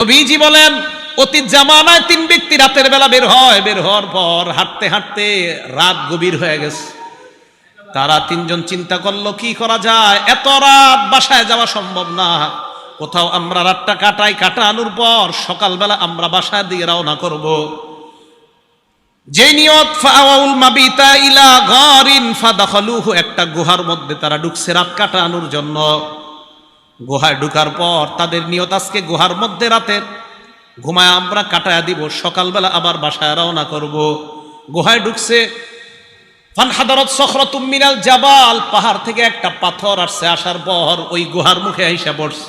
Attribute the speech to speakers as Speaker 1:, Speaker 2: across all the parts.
Speaker 1: নবীজি বলেন অতীত জামানায় তিন ব্যক্তি রাতের বেলা বের হয়, বের হওয়ার পর হাঁটতে হাঁটতে রাত গভীর হয়ে গেছে। তারা তিনজন চিন্তা করল, কি করা যায়? এত রাত বাসায় যাওয়া সম্ভব না। কোথাও আমরা রাতটা কাটাই, কাটানোর পর সকালবেলা আমরা বাসায় দিয়ে রওনা করব। যে নিয়ত ফাওয়াউল মাবিতা ইলা ফাদাখালুহু, একটা গুহার মধ্যে তারা ঢুকছে রাত কাটানোর জন্য। গুহায় ঢুকার পর তাদের নিয়ত আজকে গুহার মধ্যে রাতের। ঘুমায় আমরা কাটায়া দিব, সকালবেলা আবার বাসায় রওনা করব। গুহায় ঢুকছে ফানহাদারত সখরতুম মিনাল জাবাল, পাহাড় থেকে একটা পাথর আসছে, আসার পর ওই গুহার মুখে আইসা পড়ছে।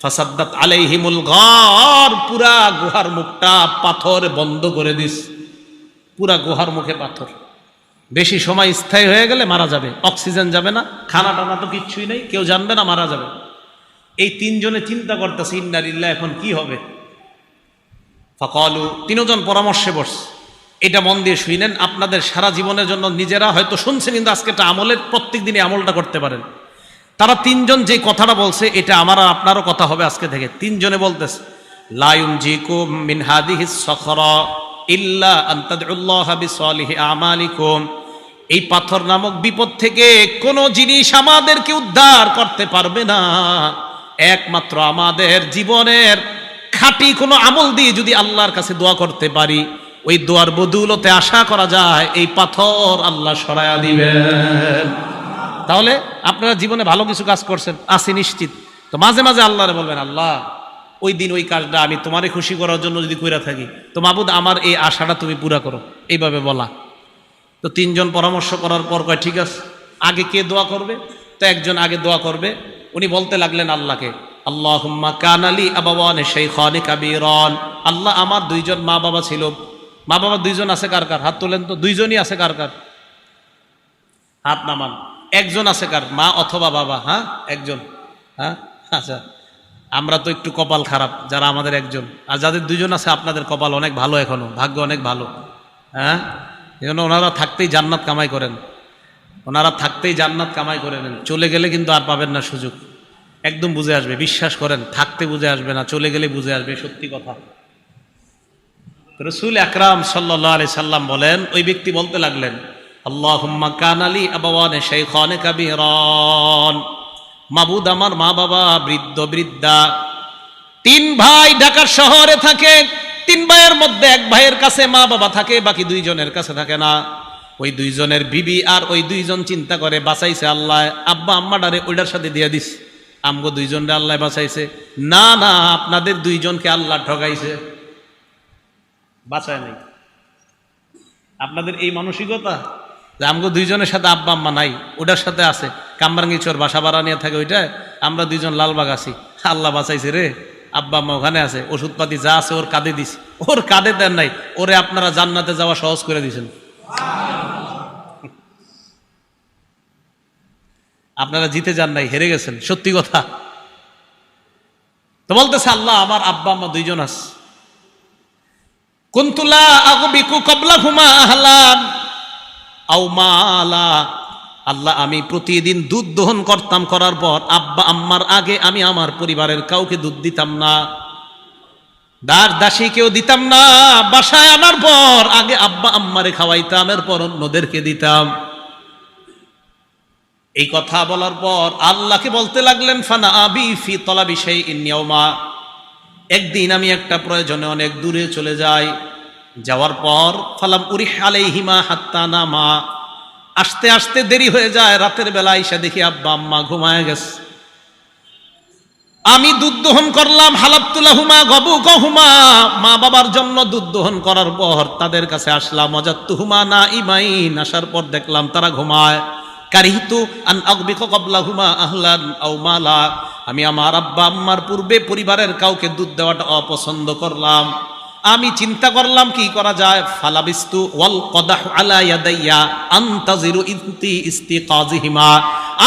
Speaker 1: ফাসাদ্দাত আলাইহিমুল ঘর পুরা গুহার মুখটা পাথর বন্ধ করে দিস। পুরা গুহার মুখে পাথর। বেশি সময় স্থায়ী হয়ে গেলে মারা যাবে, অক্সিজেন যাবে না, খানা টানা তো কিচ্ছুই নেই, কেউ জানবে না মারা যাবে। এই তিনজনে চিন্তা করতেছে ইন্নারিল্লাহ এখন কি হবে? ফকলু, তিনজন পরামর্শে বসছে এটা মন দিয়ে শুইনেন আপনাদের সারা জীবনের জন্য নিজেরা হয়তো শুনছেন, কিন্তু আজকে এটা আমলের প্রত্যেক দিনে আমলটা করতে পারেন। তারা তিনজন যে কথাটা বলছে, এটা আমার আর আপনারও কথা হবে আজকে থেকে। তিনজনে বলতেছে লায়ুন জিকুম মিন হাদিহি সখরা ইল্লা আন্তাদুল্লাহ বিসলিহি আমালিকুম। এই পাথর নামক বিপদ থেকে কোনো জিনিস আমাদেরকে উদ্ধার করতে পারবে না। একমাত্র আমাদের জীবনের খাঁটি কোনো আমল দিয়ে যদি আল্লাহর কাছে দোয়া করতে পারি, ওই দোয়ার বদুলতে আশা করা যায় এই পাথর আল্লাহ সরায়া দিবেন। তাহলে আপনারা জীবনে ভালো কিছু কাজ করছেন আসি নিশ্চিত। তো মাঝে মাঝে আল্লাহরে বলবেন, আল্লাহ, ওই দিন ওই কাজটা আমি তোমারে খুশি করার জন্য যদি কইরা থাকি, তো মাবুদ, আমার এই আশাটা তুমি পুরা করো। এইভাবে বলা। তো তিনজন পরামর্শ করার পর কয়, ঠিক আছে, আগে কে দোয়া করবে? তো একজন আগে দোয়া করবে উনি বলতে লাগলেন আল্লাহকে আল্লাহ কানালি আবাবান সেই খানে কাবিরন। আল্লাহ আমার দুইজন মা বাবা ছিল। মা বাবা দুইজন আছে কার কার? হাত তোলেন তো, দুইজনই আছে কার কার? হাত নামান। একজন আছে কার? মা অথবা বাবা? হ্যাঁ একজন। হ্যাঁ আচ্ছা। আমরা তো একটু কপাল খারাপ, যারা আমাদের একজন। আর যাদের দুজন আছে, আপনাদের কপাল অনেক ভালো এখনও, ভাগ্য অনেক ভালো। হ্যাঁ এই জন্য ওনারা থাকতেই জান্নাত কামাই করেন। ওনারা থাকতেই জান্নাত কামাই করে নেন। চলে গেলে কিন্তু আর পাবেন না সুযোগ। একদম বুঝে আসবে, বিশ্বাস করেন, থাকতে বুঝে আসবে না, চলে গেলে বুঝে আসবে, সত্যি কথা। রসুল আকরাম সাল্লাহ আলি সাল্লাম বলেন, ওই ব্যক্তি বলতে লাগলেন আল্লাহ কানালি আবাওয়ানে সেই খনে কাবিরন। মাবুদ আমার মা বাবা, বৃদ্ধ বৃদ্ধা, তিন ভাই ঢাকার শহরে থাকে, তিন ভাইয়ের মধ্যে এক ভাইয়ের কাছে মা বাবা থাকে, বাকি দুইজনের কাছে থাকে না। ওই দুইজনের বিবি আর ওই দুইজন চিন্তা করে, বাঁচাইছে আল্লাহ। আব্বা আম্মাডারে ওইটার সাথে দিয়ে দিস। আমগো দুইজনরে আল্লাহ বাঁচাইছে। না না, আপনাদের দুইজনকে আল্লাহ ঠকাইছে বাঁচায় নাই। আপনাদের এই মানসিকতা, যে আমগো দুইজনের সাথে আব্বা আম্মা নাই, ওটার সাথে আছে। কামরাঙ্গি চোর বাসা ভাড়া নিয়ে থাকে ওইটা, আমরা দুইজন লালবাগ আছি। আল্লাহ বাঁচাইছে রে। আব্বা আম্মা ওখানে আছে। ওষুধপাতি যা আছে ওর কাঁধে দিস। ওর কাঁধে দেন নাই। ওরে আপনারা জান্নাতে যাওয়া সহজ করে দিয়েছেন আপনারা জিতে যান নাই, হেরে গেছেন, সত্যি কথা। তো বলতেছে আল্লাহ, আমার আব্বা, আম্মা দুইজন আছে কুন্তুলা আগবিকু কবলা হুমা আহলান আও মালা। আল্লাহ, আমি প্রতিদিন দুধ দহন করতাম, করার পর আব্বা, আম্মার আগে আমি আমার পরিবারের কাউকে দুধ দিতাম না। দাস দাসী কেউ দিতাম না, বাসায় আনার পর আগে আব্বা আম্মারে খাওয়াইতাম, এরপর অন্যদেরকে দিতাম। এই কথা বলার পর আল্লাহকে বলতে লাগলেন, ফানা আবি ফি তলা বিষয় একদিন আমি একটা প্রয়োজনে অনেক দূরে চলে যাই। যাওয়ার পর, ফালাম উরি হিমা হাত্তা নামা। আসতে আসতে দেরি হয়ে যায়, রাতের বেলা এসে দেখি আব্বা আম্মা ঘুমায় গেছে। আমি দুধ দোহন করলাম হালাবতুল্লাহ হুমা গবু কহুমা মা বাবার জন্য দুধ দোহন করার পর তাদের কাছে আসলাম অজাত্তু হুমা না ইমাইন আসার পর দেখলাম তারা ঘুমায়। কারিহিতু আন আগবিক কবলা আহলান মালা। আমি আমার আব্বা, আম্মার পূর্বে পরিবারের কাউকে দুধ দেওয়াটা অপছন্দ করলাম। আমি চিন্তা করলাম, কি করা যায়? ফালাবিস্তু ওয়াল কদাহ আলা ইয়াদাইয়া আনতাজিরু ইনতি ইস্তিকাজিহিমা।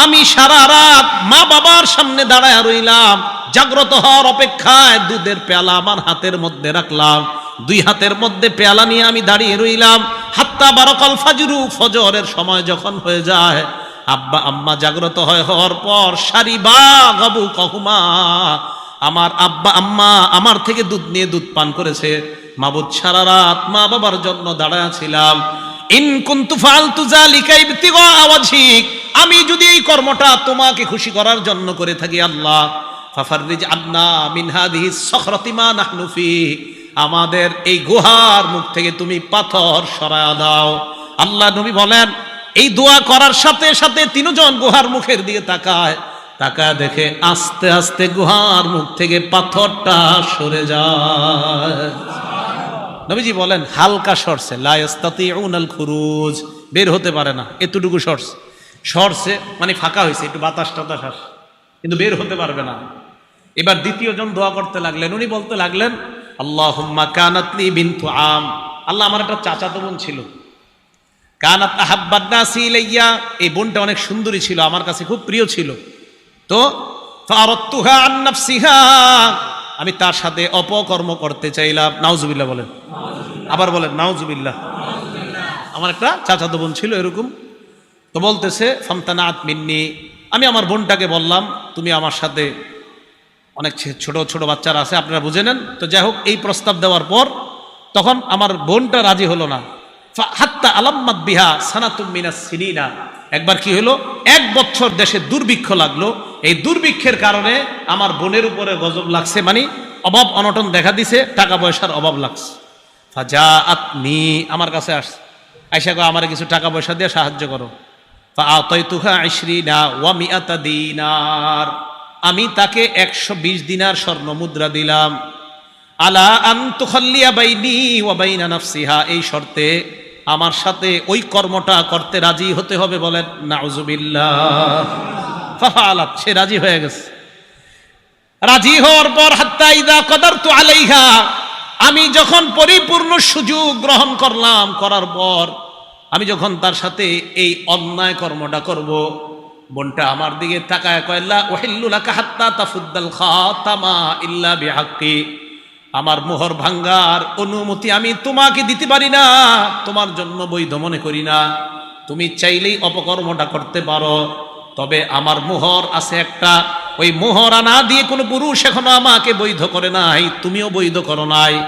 Speaker 1: আমি সারা রাত মা বাবার সামনে দাঁড়ায় রইলাম, জাগ্রত হওয়ার অপেক্ষায় দুধের পেয়ালা আমার হাতের মধ্যে রাখলাম। দুই হাতের মধ্যে পেয়ালা নিয়ে আমি দাঁড়িয়ে রইলাম। হাত্তা বারকাল ফাজরু, ফজরের সময় যখন হয়ে যায়, আব্বা আম্মা জাগ্রত হয়ে হওয়ার পর সারি বা গাবু কহুমা আমার আব্বা, আম্মা আমার থেকে দুধ নিয়ে দুধ পান করেছে। মাবুদ সারা রাত মা বাবার জন্য দাঁড়ায় ছিলাম। আমি যদি এই কর্মটা তোমাকে খুশি করার জন্য করে থাকি আল্লাহ, ফাফাররিজ আন্না মিন হাদিহি সখরাতি মা নাহনু ফি। আমাদের এই গুহার মুখ থেকে তুমি পাথর সরায়া দাও। আল্লাহ নবী বলেন, এই দোয়া করার সাথে সাথে তিনজন গুহার মুখের দিকে তাকায়। তাকায় দেখে আস্তে আস্তে গুহার মুখ থেকে পাথরটা সরে যায়। নবীজি বলেন, হালকা সরছে লাইস্তাতিউনাল খুরুজ, বের হতে পারে না, এতটুকু সরছে সরছে মানে ফাঁকা হয়েছে, একটু বাতাস টাতাস আসে, কিন্তু বের হতে পারবে না। এবার দ্বিতীয় জন দোয়া করতে লাগলেন, উনি বলতে লাগলেন আল্লাহ কানাতলি বিন্তু আম। আল্লাহ আমার একটা চাচাতো বোন ছিল। কানাত আহাব্বাদ্দাসি ইলাইয়া, এই বোনটা অনেক সুন্দরী ছিল, আমার কাছে খুব প্রিয় ছিল। তো আমি তার সাথে অপকর্ম করতে চাইলাম। নাউজুবিল্লাহ বলেন। আবার বলেন, নাউজুবিল্লাহ। আমার একটা চাচাতো বোন ছিল এরকম। তো বলতেছে ফামতানাত মিন্নি। আমি আমার বোনটাকে বললাম, তুমি আমার সাথে অনেক ছোট ছোট বাচ্চারা আছে, আপনারা বুঝে নেন। তো যাই হোক, এই প্রস্তাব দেওয়ার পর তখন আমার বোনটা রাজি হলো না। হাত্তা আলাম্মাদ বিহা সানাতুম মিনাস সিনিনা। একবার কি হলো? এক বছর দেশে দুর্ভিক্ষ লাগল। এই দুর্ভিক্ষের কারণে আমার বোনের উপরে গজব লাগছে মানে অভাব অনটন দেখা দিছে, টাকা পয়সার অভাব লাগছে। ফাজা আপনি আমার কাছে আসছে আইসা আমার কিছু টাকা পয়সা দিয়ে সাহায্য করো। আমি তাকে একশো বিশ দিনার স্বর্ণ মুদ্রা দিলাম। আলা আন তুখাল্লিয়া বাইনি ওয়া বাইনা নাফসিহা, এই শর্তে আমার সাথে ওই কর্মটা করতে রাজি হতে হবে বলেন, নাউজুবিল্লাহ। ফাফালাত, সে রাজি হয়ে গেছে। রাজি হওয়ার পর, হাত্তা ইদা কদার তো আলাইহা। আমি যখন পরিপূর্ণ সুযোগ গ্রহণ করলাম, করার পর আমি যখন তার সাথে এই অন্যায় কর্মটা করব, বোনটা আমার দিকে তাকায় কয়লা ওহিল্লুলাকা হাত্তা তাফুদ্দাল খাতামা ইল্লা বিহাক্কি। আমার মোহর ভাঙ্গার অনুমতি আমি তোমাকে দিতে পারি না। তোমার জন্য বৈধ মনে করি না। তুমি চাইলেই অপকর্মটা করতে পারো। তবে আমার মোহর আছে একটা। ওই মোহর আনা দিয়ে কোনো পুরুষ এখনও আমাকে বৈধ করে নাই। তুমিও বৈধ করো নাই।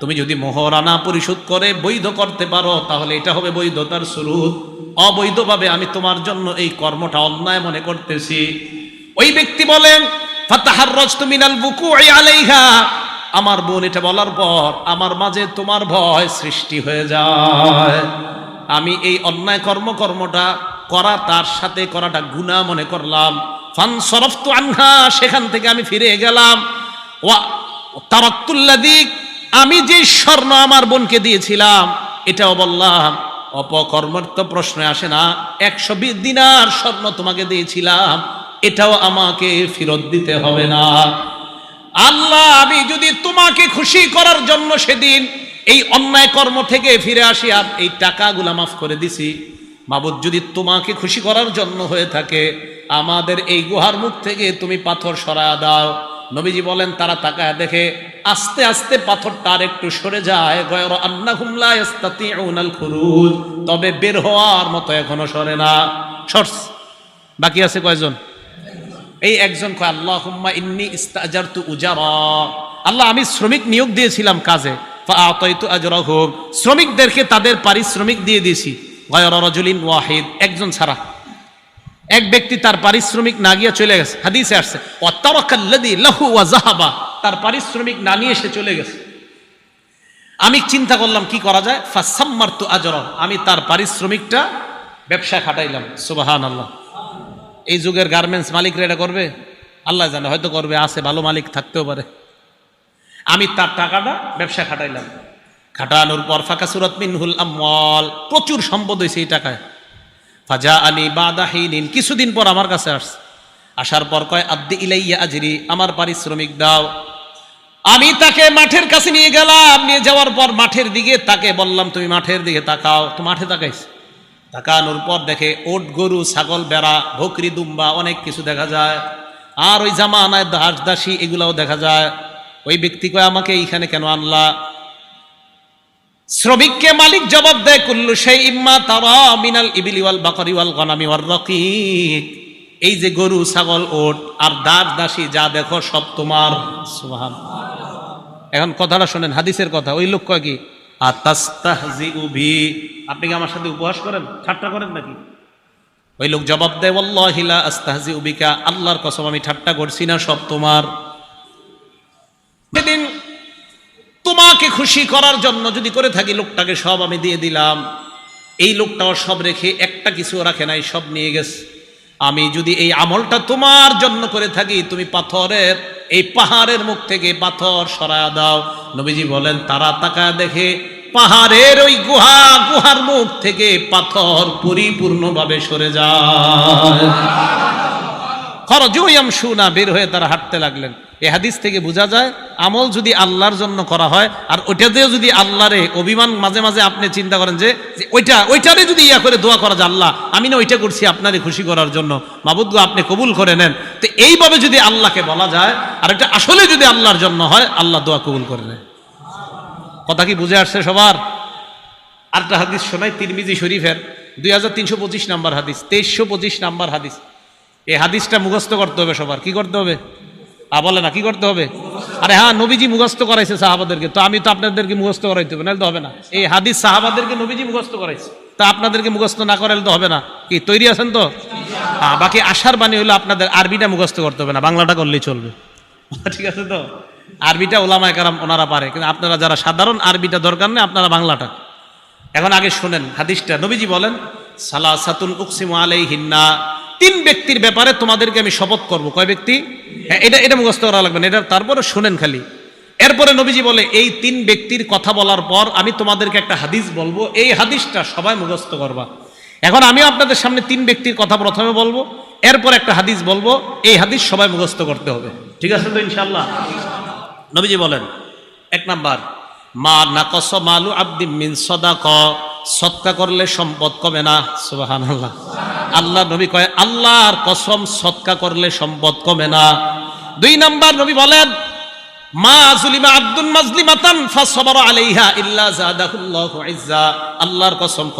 Speaker 1: তুমি যদি মোহর আনা পরিশোধ করে বৈধ করতে পারো, তাহলে এটা হবে বৈধতার শুরুত অবৈধভাবে আমি তোমার জন্য এই কর্মটা অন্যায় মনে করতেছি। ওই ব্যক্তি বলেন ফাতাহার রজতুমিনাল বুকু আলাইহা। আমার বোন এটা বলার পর আমার মাঝে তোমার ভয় সৃষ্টি হয়ে যায়। আমি এই অন্যায় কর্ম কর্মটা করা, তার সাথে করাটা গুনাহ মনে করলাম। ফান সরফতু আনহা, সেখান থেকে আমি ফিরে গেলাম। ওয়া তারাক্তুল্লাদিক আমি যে স্বর্ণ আমার বোনকে দিয়েছিলাম, এটাও বললাম, অপকর্মের তো প্রশ্ন আসে না, একশো বিশ দিনার স্বর্ণ তোমাকে দিয়েছিলাম, এটাও আমাকে ফেরত দিতে হবে না। আল্লাহ, আমি যদি তোমাকে খুশি করার জন্য সেদিন এই অন্যায় কর্ম থেকে ফিরে আসি আর এই টাকাগুলা মাফ করে দিছি, মাবুদ, যদি তোমাকে খুশি করার জন্য হয়ে থাকে, আমাদের এই গুহার মুখ থেকে তুমি পাথর সরায়া দাও। নবীজি বলেন, তারা তাকায় দেখে, আস্তে আস্তে পাথরটা আর একটু সরে যায় তবে বের হওয়ার মতো এখনও সরে না। সরস, বাকি আছে কয়জন? এই একজন কয় আল্লাহ হুম্মা ইন্নি ইস্তাজার তু উজারা। আল্লাহ, আমি শ্রমিক নিয়োগ দিয়েছিলাম কাজে। শ্রমিকদেরকে তাদের পারিশ্রমিক দিয়ে দিয়েছি। গয়র রজুলিন ওয়াহিদ, একজন ছাড়া। এক ব্যক্তি তার পারিশ্রমিক না গিয়ে চলে গেছে। হাদিসে আসছে লাহু ওয়া তার পারিশ্রমিক না নিয়ে সে চলে গেছে। আমি চিন্তা করলাম, কি করা যায়? ফাসাম্মারতু আজরা আমি তার পারিশ্রমিকটা ব্যবসা খাটাইলাম। সুবহানাল্লাহ। এই যুগের গার্মেন্টস মালিকরা এটা করবে? আল্লাহ জানে, হয়তো করবে, আছে, ভালো মালিক থাকতেও পারে। আমি তার টাকাটা ব্যবসা খাটাইলাম। খাটানোর পর ফাঁকা সুরত মিনহুল আমল প্রচুর সম্পদ হয়েছে এই টাকায়। ফাজা আলী বাদাহিন কিছুদিন পর আমার কাছে আসছে। আসার পর কয়, আব্দি ইলাইয়া আজরি, আমার পারিশ্রমিক দাও। আমি তাকে মাঠের কাছে নিয়ে গেলাম, নিয়ে যাওয়ার পর মাঠের দিকে তাকে বললাম, তুমি মাঠের দিকে তাকাও। তো মাঠে তাকাইছে। তাকানোর পর দেখে ওট, গরু, ছাগল, বেড়া ভকরি দুম্বা অনেক কিছু দেখা যায়। আর ওই জামানায় দাস, দাসী এগুলাও দেখা যায়। ওই ব্যক্তি কয়, আমাকে এইখানে কেন আনলা? শ্রমিককে মালিক জবাব দেয়, কুল্লু সেই ইম্মা তারা মিনাল ইবিলি ওয়াল বাকরি ওয়াল গনামি ওয়াল রকিক। এই যে গরু, ছাগল, ওট আর দাস, দাসী, যা দেখো সব তোমার। এখন কথাটা শোনেন, হাদিসের কথা। ওই লোক কয় কি উভি আপনি কি আমার সাথে উপহাস করেন? ঠাট্টা করেন নাকি? ওই লোক জবাব দেয় ওয়াল্লাহিলা আস্তাহজি উবিকা আল্লাহর কসম, আমি ঠাট্টা করছি না, সব তোমার। সেদিন তোমাকে খুশি করার জন্য যদি করে থাকি, লোকটাকে সব আমি দিয়ে দিলাম। এই লোকটাও সব রেখে একটা কিছু রাখে নাই, সব নিয়ে গেছে। আমি যদি এই আমলটা তোমার জন্য করে থাকি, তুমি পাথরের, এই পাহাড়ের মুখ থেকে পাথর সরায় দাও। নবীজি বলেন, তারা তাকা দেখে পাহাড়ের ওই গুহা, গুহার মুখ থেকে পাথর পরিপূর্ণভাবে সরে যায়। খরজুয়াম বের হয়ে তারা হাঁটতে লাগলেন। এই হাদিস থেকে বোঝা যায়, আমল যদি আল্লাহর জন্য করা হয়, আর ওইটাতেও যদি আল্লাহরে অভিমান মাঝে মাঝে আপনি চিন্তা করেন যে ওইটা, ওইটারে যদি ইয়া করে দোয়া করা যায়, আল্লাহ, আমি না ওইটা করছি আপনারে খুশি করার জন্য। মাবুদগো আপনি কবুল করে নেন। তো এইভাবে যদি আল্লাহকে বলা যায়, আর এটা আসলে যদি আল্লাহর জন্য হয়, আল্লাহ দোয়া কবুল করে নেয়। কথা কি বুঝে আসছে সবার? আরেকটা হাদিস শোনাই, তিরমিজি শরীফের, দুই হাজার তিনশো পঁচিশ নাম্বার হাদিস, তেইশশো পঁচিশ নাম্বার হাদিস। এই হাদিসটা মুখস্থ করতে হবে সবার। কি করতে হবে? আ বলে না, কি করতে হবে? আরে হ্যাঁ নবীজি মুখস্থ করাইছে সাহাবাদেরকে। তো আমি তো আপনাদেরকে মুখস্থ করাইতে হবে, নাহলে তো হবে না। এই হাদিস সাহাবাদেরকে নবীজি মুখস্থ করাইছে। তা আপনাদেরকে মুখস্থ না করাইলে তো হবে না। কি, তৈরি আছেন তো? হ্যাঁ বাকি আশার বাণী হলো আপনাদের আরবিটা মুখস্থ করতে হবে না, বাংলাটা করলেই চলবে। ঠিক আছে তো? আরবিটা ওলামায় কারাম ওনারা পারে, কিন্তু আপনারা যারা সাধারণ আরবিটা দরকার নেই, আপনারা বাংলাটা। এখন আগে শোনেন হাদিসটা। নবীজি বলেন সালা সাতুন উকসিম আলাই হিন্না তিন ব্যক্তির ব্যাপারে তোমাদেরকে আমি শপথ করব। কয় ব্যক্তি? হ্যাঁ এটা এটা মুখস্থ করা লাগবে না, এটা তারপরে শোনেন খালি। এরপরে নবীজি বলে, এই তিন ব্যক্তির কথা বলার পর আমি তোমাদেরকে একটা হাদিস বলব, এই হাদিসটা সবাই মুখস্থ করবা। এখন আমি আপনাদের সামনে তিন ব্যক্তির কথা প্রথমে বলব, এরপর একটা হাদিস বলব, এই হাদিস সবাই মুখস্থ করতে হবে। ঠিক আছে তো ইনশাল্লাহ নবীজি বলেন, এক নাম্বার, মা নাকস মালু আব্দি মিন সদাক। সৎকা করলে সম্পদ কমে না। সুবাহান আল্লাহ আল্লাহ নবী কয়, আল্লাহর কসম, সৎকা করলে সম্পদ কমে না। দুই নাম্বার নবী বলেন, মা আল্লাহর কসম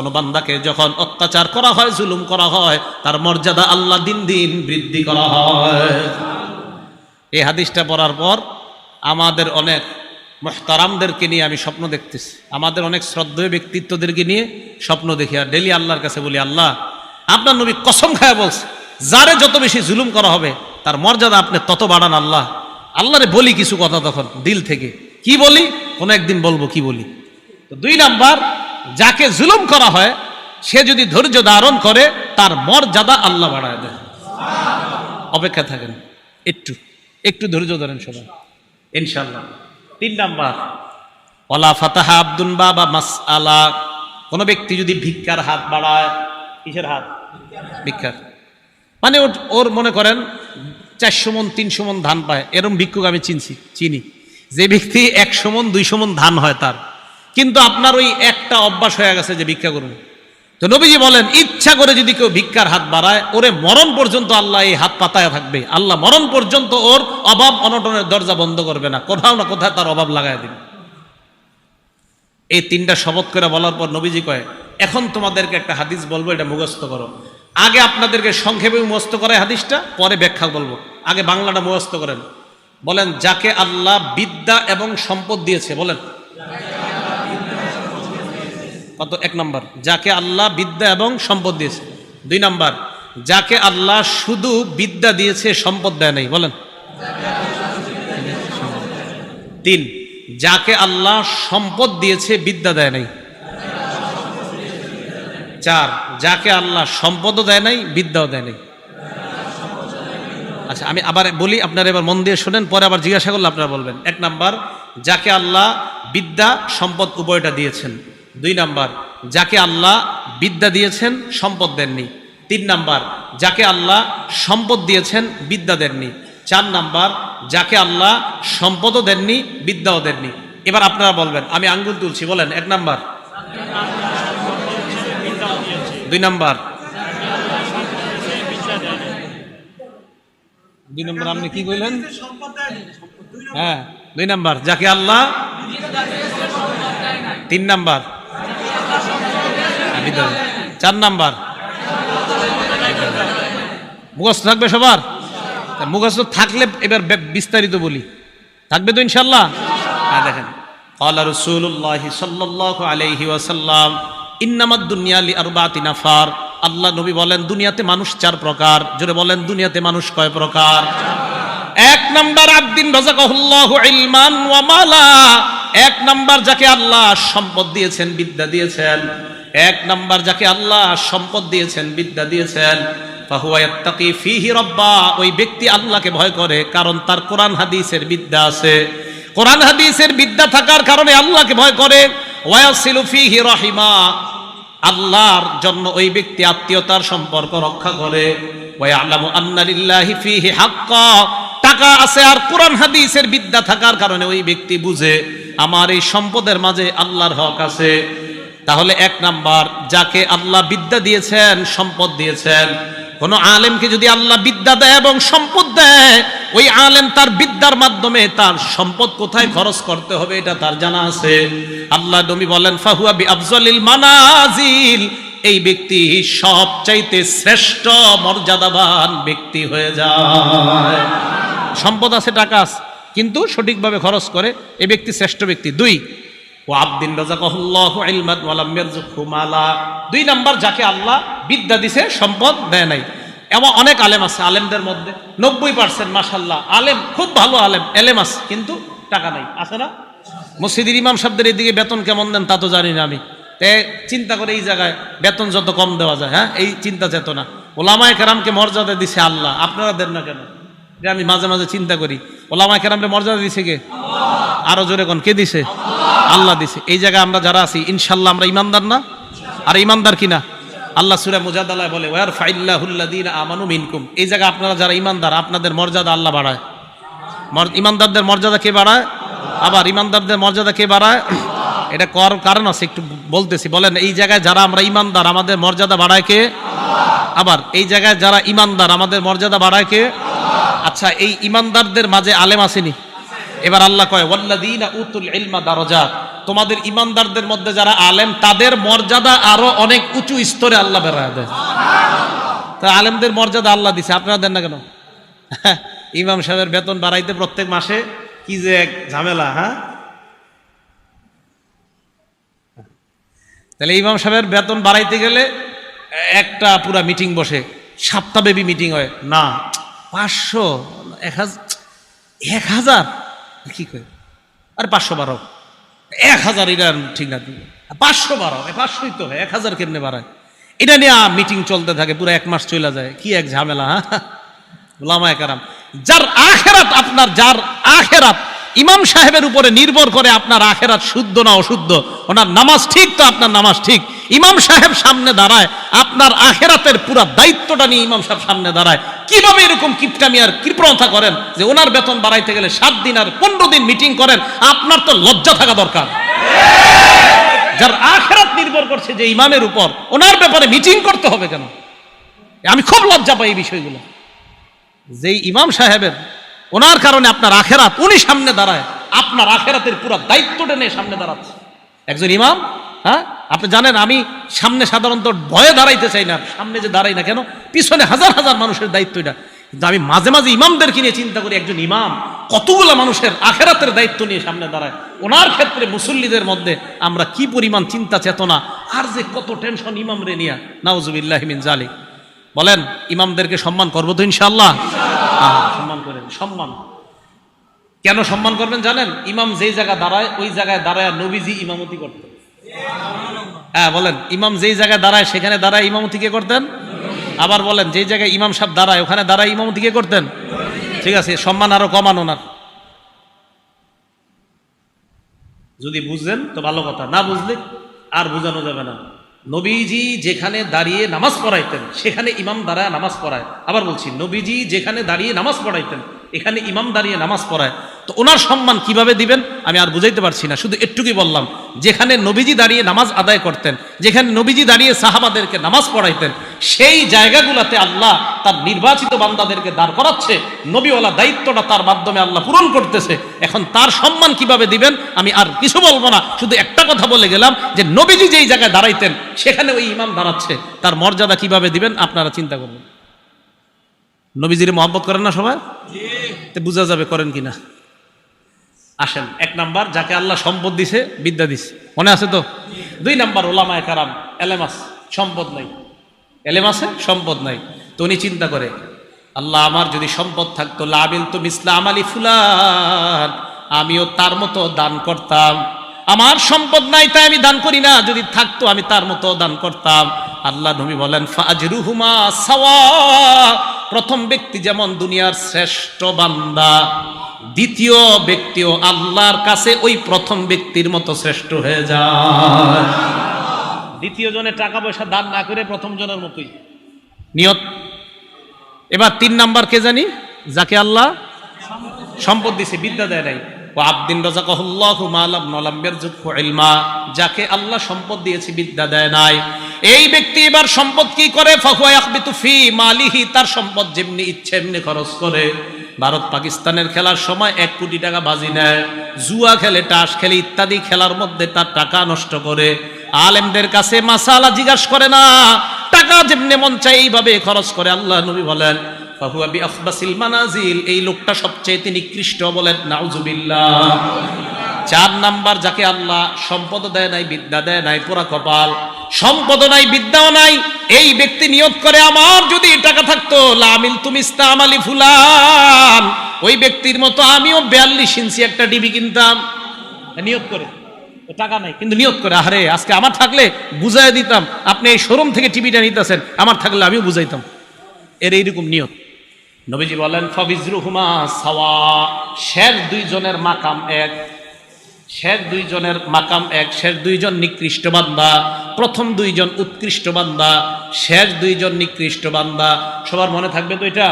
Speaker 1: যখন অত্যাচার করা হয়, জুলুম করা হয়, তার মর্যাদা আল্লাহ দিন দিন বৃদ্ধি করা হয়। এই হাদিসটা পড়ার পর আমাদের অনেক মোহতারামদেরকে নিয়ে আমি স্বপ্ন দেখতেছি। আমাদের অনেক শ্রদ্ধেয় ব্যক্তিত্বদেরকে নিয়ে স্বপ্ন দেখি। আর ডেলি আল্লাহর কাছে বলি, আল্লাহ, আপনার নবী কসম খায় বলছে, যারে যত বেশি জুলুম করা হবে, তার মর্যাদা আপনি তত বাড়ান আল্লাহ। আল্লাহরে বলি কিছু কথা তখন, দিল থেকে। কি বলি? কোনো একদিন বলব কি বলি? তো দুই নাম্বার, যাকে জুলুম করা হয়, সে যদি ধৈর্য ধারণ করে, তার মর্যাদা আল্লাহ বাড়ায় দেয়। অপেক্ষা থাকেন, একটু একটু ধৈর্য ধরেন সবাই। ইনশাল্লাহ তিন নাম্বার ওলা ফাতাহা আব্দুল বাবা মাস আলা কোনো ব্যক্তি যদি ভিক্ষার হাত বাড়ায়, কিসের হাত? ভিক্ষার। মানে ওর মনে করেন, চারশো মন, তিনশো মন ধান পায়। এরম ভিক্ষুক আমি চিনছি, চিনি। যে ব্যক্তি একশো মন, দুইশো মন ধান হয় তার। কিন্তু আপনার ওই একটা অভ্যাস হয়ে গেছে যে ভিক্ষা করুন। তো নবীজি বলেন, ইচ্ছা করে যদি কেউ ভিক্ষার হাত বাড়ায়, ওরে মরণ পর্যন্ত আল্লাহ এই হাত পাতায় থাকবে। আল্লাহ মরণ পর্যন্ত ওর অভাব অনটনের দরজা বন্ধ করবে না। কোথাও না কোথায় তার অভাব লাগায় দিবে। এই তিনটা শপথ করে বলার পর নবীজি কয়, এখন তোমাদেরকে একটা হাদিস বলব, এটা মুখস্থ করো। আগে আপনাদেরকে সংক্ষেপে মুখস্থ করে হাদিসটা, পরে ব্যাখ্যা বলব। আগে বাংলাটা মুখস্থ করেন। বলেন, যাকে আল্লাহ বিদ্যা এবং সম্পদ দিয়েছে, বলেন কত এক নম্বর, যাকে আল্লাহ বিদ্যা এবং সম্পদ দিয়েছে। দুই নম্বর, যাকে আল্লাহ শুধু বিদ্যা দিয়েছে, সম্পদ দেয় নাই, বলেন। তিন, যাকে আল্লাহ সম্পদ দিয়েছে, বিদ্যা দেয় নাই। চার, যাকে আল্লাহ সম্পদও দেয় নাই, বিদ্যাও দেয় নাই। আচ্ছা আমি আবার বলি, আপনারা এবার মন দিয়ে শোনেন, পরে আবার জিজ্ঞাসা করলে আপনারা বলবেন। এক নাম্বার, যাকে আল্লাহ বিদ্যা, সম্পদ উভয়টা দিয়েছেন। দুই নাম্বার, যাকে আল্লাহ বিদ্যা দিয়েছেন, সম্পদ দেননি। তিন নাম্বার, যাকে আল্লাহ সম্পদ দিয়েছেন, বিদ্যা দেননি। চার নাম্বার, যাকে আল্লাহ সম্পদও দেননি, বিদ্যাও দেননি। এবার আপনারা বলবেন, আমি আঙ্গুল তুলছি, বলেন, এক নাম্বার। দুই নাম্বার। দুই নম্বর, আপনি কি বললেন হ্যাঁ দুই নাম্বার, যাকে আল্লাহ তিন নাম্বার। বিদ্যা দেয়। চার নাম্বার মুখস্থ থাকবে সবার তা মুখস্থ থাকলে এবার বে- বিস্তারিত বলি থাকবে তো ইনশাল্লাহ হ্যাঁ দেখেন قال رسول الله صلى الله عليه وسلم ইন্নামাদ দুনিয়া লি আরবাতি নাফার আল্লাহ নবী বলেন দুনিয়াতে মানুষ চার প্রকার জোরে বলেন দুনিয়াতে মানুষ কয় প্রকার এক নাম্বার আব্দিন রাজাকাহুল্লাহু ইলমান ওয়া মালা এক নাম্বার যাকে আল্লাহ সম্পদ দিয়েছেন বিদ্যা দিয়েছেন এক নাম্বার যাকে আল্লাহ সম্পদ দিয়েছেন, বিদ্যা দিয়েছেন ওই ব্যক্তি আল্লাহকে ভয় করে, কারণ তার কোরআন হাদিসের বিদ্যা আছে। কোরআন হাদিসের বিদ্যা থাকার কারণে আল্লাহকে ভয় করে। আল্লাহর জন্য ওই ব্যক্তি আত্মীয়তার সম্পর্ক রক্ষা করে। টাকা আছে আর কোরআন হাদিসের বিদ্যা থাকার কারণে ওই ব্যক্তি বুঝে, আমার এই সম্পদের মাঝে আল্লাহর হক আছে। তাহলে এক নাম্বার, যাকে আল্লাহ বিদ্যা দিয়েছেন, সম্পদ দিয়েছেন। কোন আলেমকে যদি আল্লাহ বিদ্যা দেয় এবং সম্পদ দেয়, ওই আলেম তার বিদ্যার মাধ্যমে তার সম্পদ কোথায় খরচ করতে হবে এটা তার জানা আছে। আল্লাহ নবী বলেন, ফাহুয়া বি আফজলিল মানাজিল। এই ব্যক্তি সবচাইতে শ্রেষ্ঠ মর্যাদাবান ব্যক্তি হয়ে যায়। সম্পদ আছে, টাকা আছে, কিন্তু সঠিকভাবে খরচ করে এই ব্যক্তি শ্রেষ্ঠ ব্যক্তি। দুই দুই নাম্বার, যাকে আল্লাহ বিদ্যা দিছে, সম্পদ দেয় নাই। এমন অনেক আলেম আছে, আলেমদের মধ্যে নব্বই পার্সেন্ট মাসাল্লাহ আলেম, খুব ভালো আলেম, এলেম আছে, কিন্তু টাকা নাই। আছে না? মসজিদের ইমাম সাহেবদের এদিকে বেতন কেমন দেন তা তো জানি না আমি। তে চিন্তা করে এই জায়গায় বেতন যত কম দেওয়া যায় হ্যাঁ? এই চিন্তা চেতনা। ওলামায় কেরামকে মর্যাদা দিছে আল্লাহ। আপনারা দেন না কেন? এটা আমি মাঝে মাঝে চিন্তা করি। ওলামায় কেরামকে মর্যাদা দিছে কে? আরও জোরে কে দিছে? আল্লাহ দিছে। এই জায়গায় আমরা যারা আছি ইনশাল্লাহ আমরা ইমানদার না? আর ইমানদার কিনা আল্লাহ সুরা মুজাদালায় বলে ওয়ার ফাইল্লাহুল্লাদিন আমানু মিনকুম। এই জায়গায় আপনারা যারা ইমানদার, আপনাদের মর্যাদা আল্লাহ বাড়ায়। ইমানদারদের মর্যাদা কে বাড়ায়? আবার ইমানদারদের মর্যাদা কে বাড়ায়? এটা কর কারণ আছে, একটু বলতেছি। বলেন, এই জায়গায় যারা আমরা ইমানদার, আমাদের মর্যাদা বাড়ায় কে? আবার, এই জায়গায় যারা ইমানদার, আমাদের মর্যাদা বাড়ায় কে? আচ্ছা এই ইমানদারদের মাঝে আলেম আসেনি? এবার আল্লাহ কয়, ওয়াল্লাযীনা উতুল ইলমা দারাজাত। তোমাদের ইমানদারদের মধ্যে যারা আলেম, তাদের মর্যাদা আরও অনেক উঁচু স্তরে আল্লাহ বেড়ায় দেয়। তা আলেমদের মর্যাদা আল্লাহ দিছে। আপনারা দেন না কেন? ইমাম সাহেবের বেতন বাড়াইতে প্রত্যেক মাসে কি যে এক ঝামেলা হ্যাঁ? তাহলে ইমাম সাহেবের বেতন বাড়াইতে গেলে একটা পুরা মিটিং বসে, সপ্তাহব্যাপী মিটিং হয়। না, পাঁচশো, এক হাজার এক হাজার কি করে আরে পাঁচশো বারো। এক হাজার এটা ঠিক না পাঁচশো বারো পাঁচশোই তো হয়, এক হাজার কেমনে বাড়ায়? এটা নিয়ে মিটিং চলতে থাকে, পুরো এক মাস চলে যায়। কি এক ঝামেলা হ্যাঁ লামায় কারাম যার আখেরাত আপনার, যার আখেরাত, ইমাম সাহেবের উপরে নির্ভর করে আপনার আখেরাত শুদ্ধ না অশুদ্ধ, ওনার নামাজ ঠিক তো আপনার নামাজ ঠিক। ইমাম সাহেব সামনে দাঁড়ায়, আপনার আখেরাতের পুরা দায়িত্বটা নিয়ে ইমাম সাহেব সামনে দাঁড়ায়। কীভাবে এরকম কিপটামি আর কৃপণতা করেন? যে ওনার বেতন বাড়াইতে গেলে সাত দিন আর পনেরো দিন মিটিং করেন, আপনার তো লজ্জা থাকা দরকার। যার আখেরাত নির্ভর করছে যে ইমামের উপর, ওনার ব্যাপারে মিটিং করতে হবে কেন? আমি খুব লজ্জা পাই এই বিষয়গুলো। যেই ইমাম সাহেবের, ওনার কারণে আপনার আখেরাত, উনি সামনে দাঁড়ায়, আপনার আখেরাতের পুরো দায়িত্বটা নিয়ে সামনে দাঁড়াচ্ছে। একজন ইমাম হ্যাঁ? আপনি জানেন, আমি সামনে সাধারণত ভয়ে দাঁড়াইতে চাই না। সামনে যে দাঁড়াই না কেন? পিছনে হাজার হাজার মানুষের দায়িত্ব এটা। কিন্তু আমি মাঝে মাঝে ইমামদেরকে নিয়ে চিন্তা করি, একজন ইমাম কতগুলো মানুষের আখেরাতের দায়িত্ব নিয়ে সামনে দাঁড়ায়। ওনার ক্ষেত্রে মুসল্লিদের মধ্যে আমরা কি পরিমাণ চিন্তা, চেতনা, আর যে কত টেনশন ইমাম রে নিয়া। নাউজুবিল্লাহিমিন জালিক। বলেন, ইমামদেরকে সম্মান করব তো ইনশাল্লাহ সম্মান করেন, সম্মান। কেন সম্মান করবেন জানেন? ইমাম যেই জায়গায় দাঁড়ায়, ওই জায়গায় দাঁড়ায় নবীজি ইমামতি করতেন। হ্যাঁ বলেন, ইমাম যেই জায়গায় দাঁড়ায়, সেখানে দাঁড়ায় ইমামতি কে করতেন? আবার বলেন, যেই জায়গায় ইমাম সাহেব দাঁড়ায়, ওখানে দাঁড়ায় ইমামতি কে করতেন? ঠিক আছে, সম্মান আরও কমান ওনার। যদি বুঝলেন, তো ভালো কথা। না বুঝলে, আর বোঝানো যাবে না। নবীজি যেখানে দাঁড়িয়ে নামাজ পড়াইতেন, সেখানে ইমাম দাঁড়ায় নামাজ পড়ায়। আবার বলছি, নবীজি যেখানে দাঁড়িয়ে নামাজ পড়াইতেন এখানে ইমাম দাঁড়িয়ে নামাজ পড়ায়। তো ওনার সম্মান কীভাবে দিবেন, আমি আর বুঝাইতে পারছি না। শুধু একটুকুই বললাম, যেখানে নবীজি দাঁড়িয়ে নামাজ আদায় করতেন, যেখানে নবীজি দাঁড়িয়ে সাহাবাদেরকে নামাজ পড়াইতেন, সেই জায়গাগুলোতে আল্লাহ তার নির্বাচিত বান্দাদেরকে দাঁড় করাচ্ছে, নবীওয়ালা দায়িত্বটা তার মাধ্যমে আল্লাহ পূরণ করতেছে। এখন তার সম্মান কীভাবে দিবেন, আমি আর কিছু বলব না। শুধু একটা কথা বলে গেলাম যে, নবীজি যেই জায়গায় দাঁড়াইতেন, সেখানে ওই ইমাম দাঁড়াচ্ছে। তার মর্যাদা কীভাবে দিবেন, আপনারা চিন্তা করবেন নবীজির মহব্বত করেন না সবাই? তো বোঝা যাবে করেন কিনা। আসেন, এক নাম্বার, যাকে আল্লাহ সম্পদ দিছে, বিদ্যা দিছে। মনে আছে তো? দুই নাম্বার, ওলামায় কারাম এলেমাস সম্পদ নাই। এলেমাসে সম্পদ নাই। তো উনি চিন্তা করে, আল্লাহ আমার যদি সম্পদ থাকতো লাবিল তো ইসলাম আলী ফুলান, আমিও তার মতো দান করতাম। আমার সম্পদ নাই, তাই আমি দান করি না। যদি থাকতো, আমি তার মতো দান করতাম। আল্লাহ নবী বলেন ফাজরুহুমা সাওয়া। প্রথম ব্যক্তি যেমন দুনিয়ার শ্রেষ্ঠ বান্দা দ্বিতীয় ব্যক্তিও আল্লাহর কাছে ওই প্রথম ব্যক্তির মতো শ্রেষ্ঠ হয়ে যায়। দ্বিতীয় জনের টাকা পয়সা দান না করে প্রথম জনের মতোই। নিয়ত। এবার তিন নাম্বার কে জানি? যাকে আল্লাহ সম্পদ দিছে বিদ্যা দেয় নাই। আবদিন রাজাকাহুল্লাহু মালাম যাকে আল্লাহ সম্পদ দিয়েছে, বিদ্যা দেয় নাই। এই ব্যক্তি এবার সম্পদ কি করে? ফি মালিহি, তার সম্পদ যেমনি ইচ্ছে, এমনি খরচ করে। ভারত পাকিস্তানের খেলার সময় এক কোটি টাকা বাজি নেয়। জুয়া খেলে, টাস খেলে, ইত্যাদি খেলার মধ্যে তার টাকা নষ্ট করে। আলেমদের কাছে মাসালা জিজ্ঞাসা করে না, টাকা যেমনি মন চাই এইভাবে খরচ করে। আল্লাহ নবী বলেন এই লোকটা সবচেয়ে তিনি নিকৃষ্ট বলেন চার নাম্বার যাকে আল্লাহ সম্পদ দেয় নাই, বিদ্যা দেয় নাই কপাল, সম্পদ নাই, বিদ্যাও নাই, এই ব্যক্তি নিয়োগ করে আমার যদি টাকা থাকতো লামিল তুমি ফুলান। ওই ব্যক্তির মতো আমিও বিয়াল্লিশ ইঞ্চি একটা ডিবি কিনতাম। নিয়োগ করে। টাকা নাই, কিন্তু নিয়োগ করে। আরে আজকে আমার থাকলে বুঝাই দিতাম, আপনি এই শোরুম থেকে টিভিটা নিতেছেন, আমার থাকলে আমিও বুঝাইতাম। এর এইরকম নিয়ত নবীজি বলেন, ফবিজরুহুমা সাওয়া। শের দুইজনের মাকাম এক, শের দুইজনের মাকাম এক, শের দুইজন নিকৃষ্ট বান্দা, প্রথম দুইজন উৎকৃষ্ট বান্দা শেষ দুইজন নিকৃষ্ট বান্দা। সবার মনে থাকবে তো এটা?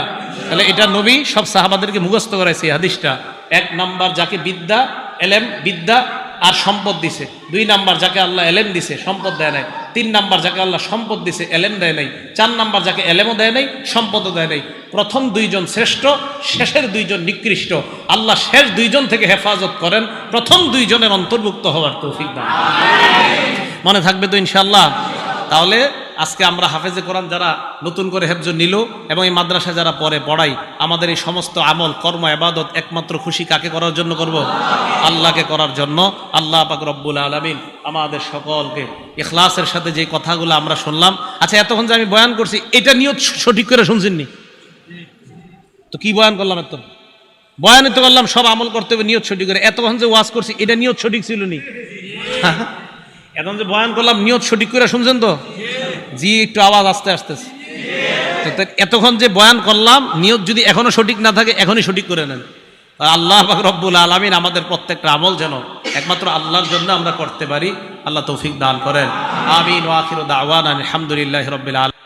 Speaker 1: তাহলে এটা নবী সব সাহাবাদেরকে মুখস্থ করাইছে হাদিসটা। এক নাম্বার যাকে বিদ্যা, এলেম, বিদ্যা আর সম্পদ দিছে। দুই নাম্বার যাকে আল্লাহ এলেম দিছে, সম্পদ দেয় নাই। তিন নাম্বার যাকে আল্লাহ সম্পদ দিছে, এলেম দেয় নাই। চার নাম্বার যাকে এলেমও দেয় নাই, সম্পদও দেয় নাই। প্রথম দুইজন শ্রেষ্ঠ, শেষের দুইজন নিকৃষ্ট। আল্লাহ শেষ দুইজন থেকে হেফাজত করেন, প্রথম দুইজনের অন্তর্ভুক্ত হওয়ার তৌফিক দান। মনে থাকবে তো ইনশাল্লাহ তাহলে আজকে আমরা হাফেজে কোরআন যারা নতুন করে হেফজ নিল এবং এই মাদ্রাসায় যারা পরে পড়াই, আমাদের এই সমস্ত আমল, কর্ম, আবাদত একমাত্র খুশি কাকে করার জন্য করব? আল্লাহকে করার জন্য। আল্লাহ পাক রব্বুল আলমিন আমাদের সকলকে ইখলাসের সাথে যে কথাগুলো আমরা শুনলাম আচ্ছা এতক্ষণ যে আমি বয়ান করছি, এটা নিয়ত সঠিক করে শুনছেননি? তো কি বয়ান করলাম এত? বয়ানে তো করলাম সব আমল করতে হবে, নিয়ত সঠিক করে। এতক্ষণ যে ওয়াজ করছি, এটা নিয়ত সঠিক ছিল নি এখন যে বয়ান করলাম, নিয়ত সঠিক করে শুনছেন তো? জি, একটু আওয়াজ আস্তে আসতেছে। তো এতক্ষণ যে বয়ান করলাম নিয়ত যদি এখনও সঠিক না থাকে, এখনই সঠিক করে নেন। আল্লাহ রব্বুল আলমিন আমাদের প্রত্যেকটা আমল যেন একমাত্র আল্লাহর জন্য আমরা করতে পারি, আল্লাহ তৌফিক দান করেন। আমিন ওয়াখির দাওয়ান আলহামদুলিল্লাহ রবিল আলম